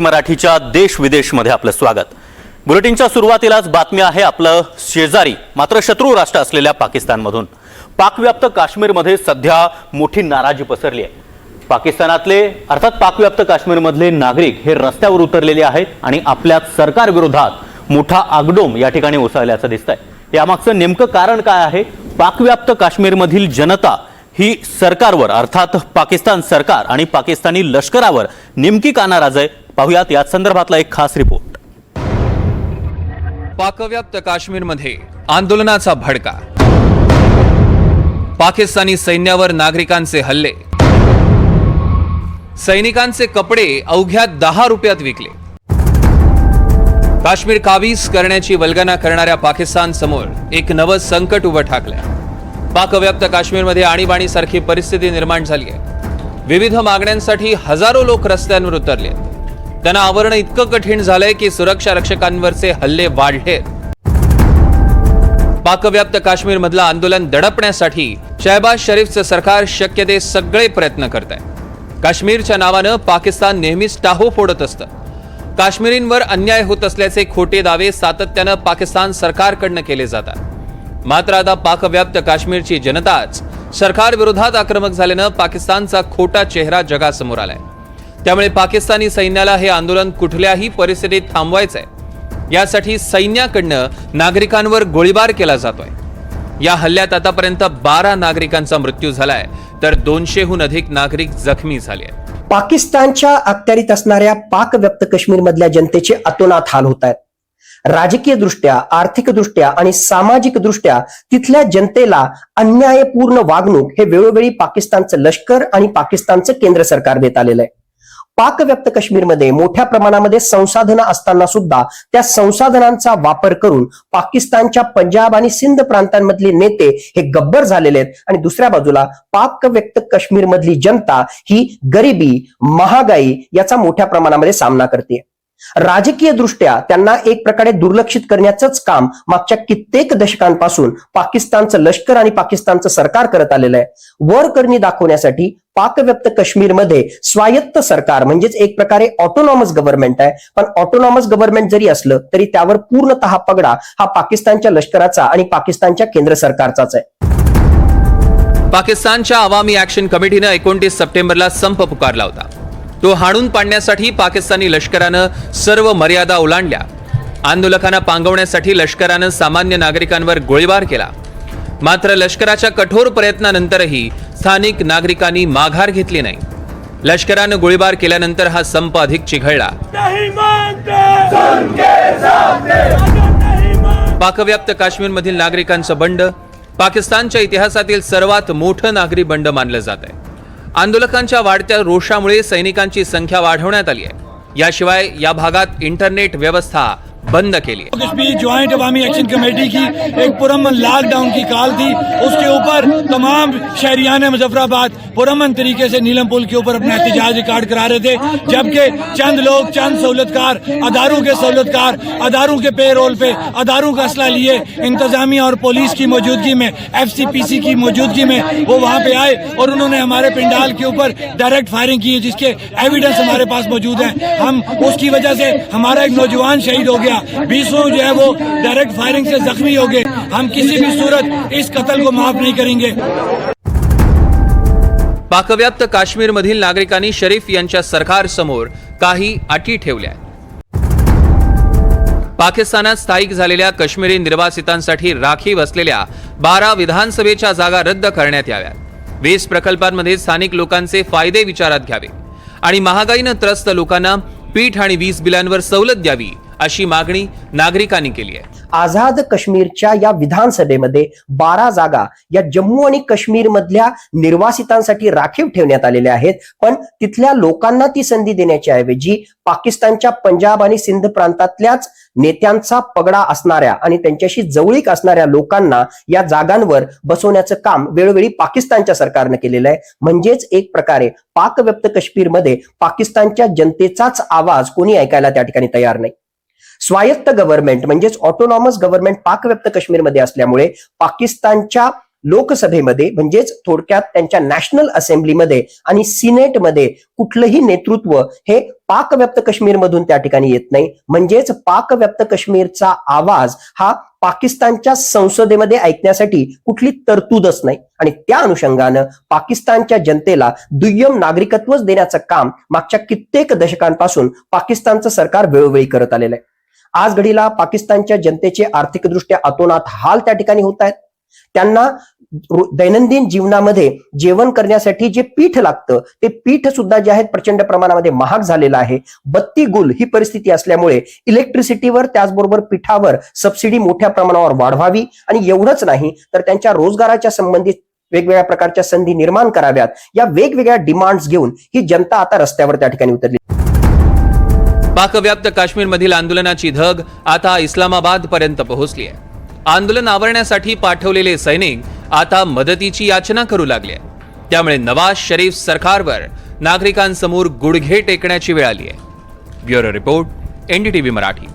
मराठीच्या देश विदेशमध्ये आपलं स्वागत. बुलेटिनच्या सुरुवातीलाच बातमी आहे आपलं शेजारी मात्र शत्रू राष्ट्र असलेल्या पाकिस्तानमधून. पाकव्याप्त काश्मीरमध्ये सध्या मोठी नाराजी पसरली आहे. पाकिस्तानातले अर्थात पाकव्याप्त काश्मीरमधले नागरिक हे रस्त्यावर उतरलेले आहेत आणि आपल्या सरकारविरोधात मोठा आगडोम या ठिकाणी उसळल्याचं दिसत आहे यामागचं नेमकं कारण काय आहे? पाकव्याप्त काश्मीरमधील जनता ही सरकारवर अर्थात पाकिस्तान सरकार आणि पाकिस्तानी लष्करावर नेमकी का नाराज आहे? पाहुयात याच संदर्भातला एक खास रिपोर्ट. पाकव्याप्त काश्मीरमध्ये आंदोलनाचा भडका. पाकिस्तानी सैन्यावर नागरिकांचे हल्ले. सैनिकांचे कपडे अवघ्या दहा रुपयात विकले. काश्मीर काबीज करण्याची वल्गना करणाऱ्या पाकिस्तान समोर एक नवं संकट उभं ठाकलंय. पाकव्याप्त काश्मीरमध्ये आणीबाणीसारखी परिस्थिती निर्माण झाली आहे विविध मागण्यांसाठी हजारो लोक रस्त्यांवर उतरले आहेत. त्यांना आवरणं इतकं कठीण झालंय की सुरक्षा रक्षकांवरचे हल्ले वाढले. पाकव्याप्त काश्मीर मधलं आंदोलन दडपण्यासाठी शहबाज शरीफचं सरकार शक्य ते सगळे प्रयत्न करत आहे काश्मीरच्या नावानं पाकिस्तान नेहमीच टाहो फोडत असतं. काश्मीरींवर अन्याय होत असल्याचे खोटे दावे सातत्यानं पाकिस्तान सरकारकडनं केले जातात. मात्र आता पाकव्याप्त काश्मीरची जनताच सरकारविरोधात आक्रमक झाल्यानं पाकिस्तानचा खोटा चेहरा जगासमोर आलाय. त्यामुळे पाकिस्तानी सैन्याला हे आंदोलन कुठल्याही परिस्थितीत थांबवायचं आहे यासाठी सैन्याकडनं नागरिकांवर गोळीबार केला जातोय. या हल्ल्यात आतापर्यंत बारा नागरिकांचा मृत्यू झालाय तर दोनशेहून अधिक नागरिक जखमी झाले आहेत. पाकिस्तानच्या अखत्यारीत असणाऱ्या पाक व्यप्त काश्मीर मधल्या जनतेचे अतोनात हाल होत आहेत. राजकीय दृष्ट्या आर्थिक दृष्ट्या आणि सामाजिक दृष्ट्या तिथल्या जनतेला अन्यायपूर्ण वागणूक हे वेळोवेळी पाकिस्तानचं लष्कर आणि पाकिस्तानचं केंद्र सरकार देत आलेलं आहे. पाकव्याप्त काश्मीरमध्ये मोठ्या प्रमाणामध्ये संसाधनं असताना सुद्धा त्या संसाधनांचा वापर करून पाकिस्तानच्या पंजाब आणि सिंध प्रांतांमधले नेते हे गब्बर झालेले आहेत. आणि दुसऱ्या बाजूला पाकव्यक्त काश्मीरमधली जनता ही गरिबी महागाई याचा मोठ्या प्रमाणामध्ये सामना करते. राजकीय दृष्ट्या त्यांना एक प्रकारे दुर्लक्षित करण्याचंच काम मागच्या कित्येक दशकांपासून पाकिस्तानचं लष्कर आणि पाकिस्तानचं सरकार करत आलेलं आहे. वर करणी दाखवण्यासाठी पाकव्याप्त काश्मीरमध्ये स्वायत्त सरकार म्हणजेच एक प्रकारे ऑटोनॉमस गव्हर्नमेंट आहे. पण ऑटोनॉमस गव्हर्नमेंट जरी असलं तरी त्यावर पूर्णतः पगडा हा पाकिस्तानच्या लष्कराचा आणि पाकिस्तानच्या केंद्र सरकारचाच आहे. पाकिस्तानच्या अवामी ऍक्शन कमिटीनं एकोणतीस सप्टेंबरला संप पुकारला होता. तो हाणून पाडण्यासाठी पाकिस्तानी लष्करानं सर्व मर्यादा ओलांडल्या. आंदोलकांना पांगवण्यासाठी लष्करानं सामान्य नागरिकांवर गोळीबार केला. मात्र लष्कराच्या कठोर प्रयत्नानंतरही स्थानिक नागरिकांनी माघार घेतली नाही. लष्करानं गोळीबार केल्यानंतर हा संप अधिक चिघळला. पाकव्याप्त काश्मीरमधील नागरिकांचं बंड पाकिस्तानच्या इतिहासातील सर्वात मोठं नागरी बंड मानलं जात आहे आंदोलकांच्या वाढत्या रोषामुळे सैनिकांची संख्या वाढवण्यात आली आहे. याशिवाय या भागात इंटरनेट व्यवस्था बंद आहे Kashmir joint Awami action committee की एक पुरमन लॉकडाउन की कॉल थी। उसके ऊपर तमाम शहरियान मुजफ्फराबाद पुरमन तरीके से नीलम पुल के ऊपर अपना एहतजाज रिकॉर्ड करा रहे थे, जबकि चंद लोग, चंद सहूलतकार, अदारों के सहूलतकार, अदारों के पे रोल पे, अदारों का असला लिए इंतजामिया और पुलिस की मौजूदगी में एफ़ सी पी सी की मौजूदगी में वो वहाँ पे आए और उन्होंने हमारे पिंडाल के ऊपर डायरेक्ट फायरिंग की जिसके एविडेंस हमारे पास मौजूद है। हम उसकी वजह से हमारा एक नौजवान शहीद हो गया। बीसों जो है वो डायरेक्ट फायरिंग से जख्मी हो गए। हम किसी भी सूरत इस कत्ल को माफ नहीं करेंगे। पाकव्याप्त काश्मीरमधील नागरिकांनी शरीफ यांच्या सरकारसमोर काही अटी ठेवल्या पाकिस्तानात स्थायिक झालेल्या काश्मीरी निर्वासितांसाठी राखीव असलेल्या बारा विधानसभेच्या जागा रद्द करण्यात याव्यात. वीस प्रकल्पांमध्ये स्थानिक लोकांचे फायदे विचारात घ्यावे आणि महागाईनं त्रस्त लोकांना पीठ आणि वीज बिलांवर सवलत द्यावी अशी मागणी नागरिकांनी केली आहे. आझाद काश्मीरच्या या विधानसभेमध्ये बारा जागा या जम्मू आणि काश्मीर मधल्या निर्वासितांसाठी राखीव ठेवण्यात आलेल्या आहेत. पण तिथल्या लोकांना ती संधी देण्याच्या ऐवजी पाकिस्तानच्या पंजाब आणि सिंध प्रांतातल्याच नेत्यांचा पगडा असणाऱ्या आणि त्यांच्याशी जवळीक असणाऱ्या लोकांना या जागांवर बसवण्याचं काम वेळोवेळी पाकिस्तानच्या सरकारनं केलेलं आहे. म्हणजेच एक प्रकारे पाकव्याप्त काश्मीरमध्ये पाकिस्तानच्या जनतेचाच आवाज कोणी ऐकायला त्या ठिकाणी तयार नाही. स्वायत्त गव्हर्नमेंट म्हणजेच ऑटोनॉमस गव्हर्नमेंट पाकव्याप्त काश्मीरमध्ये असल्यामुळे पाकिस्तानच्या लोकसभेमध्ये म्हणजेच थोडक्यात त्यांच्या नॅशनल असेंब्लीमध्ये आणि सिनेटमध्ये कुठलंही नेतृत्व हे पाकव्याप्त काश्मीरमधून त्या ठिकाणी येत नाही. म्हणजेच पाकव्याप्त काश्मीरचा आवाज हा पाकिस्तानच्या संसदेमध्ये ऐकण्यासाठी कुठली तरतूदच नाही. आणि त्या अनुषंगानं पाकिस्तानच्या जनतेला दुय्यम नागरिकत्वच देण्याचं काम मागच्या कित्येक दशकांपासून पाकिस्तानचं सरकार वेळोवेळी करत आलेलं आहे. आज घडीला पाकिस्तानच्या जनतेचे आर्थिकदृष्ट्या अतोनात हाल त्या ठिकाणी होत आहेत. त्यांना दैनंदिन जीवनामध्ये जेवण करण्यासाठी जे पीठ लागतं ते पीठ सुद्धा जे आहेत प्रचंड प्रमाणामध्ये महाग झालेलं आहे. बत्ती गुल ही परिस्थिती असल्यामुळे इलेक्ट्रिसिटीवर त्याचबरोबर पिठावर सबसिडी मोठ्या प्रमाणावर वाढवावी आणि एवढंच नाही तर त्यांच्या रोजगाराच्या संबंधित वेगवेगळ्या प्रकारच्या संधी निर्माण कराव्यात. या वेगवेगळ्या डिमांड्स घेऊन ही जनता आता रस्त्यावर त्या ठिकाणी उतरली. पाकव्याप्त काश्मीरमधील आंदोलनाची धग आता इस्लामाबाद पर्यंत पोहोचली आहे. आंदोलन आवरण्यासाठी पाठवलेले सैनिक आता मदतीची याचना करू लागले त्यामुळे नवाज शरीफ सरकारवर नागरिकांसमोर गुडघे टेकण्याची वेळ आली आहे. Bureau report NDTV Marathi.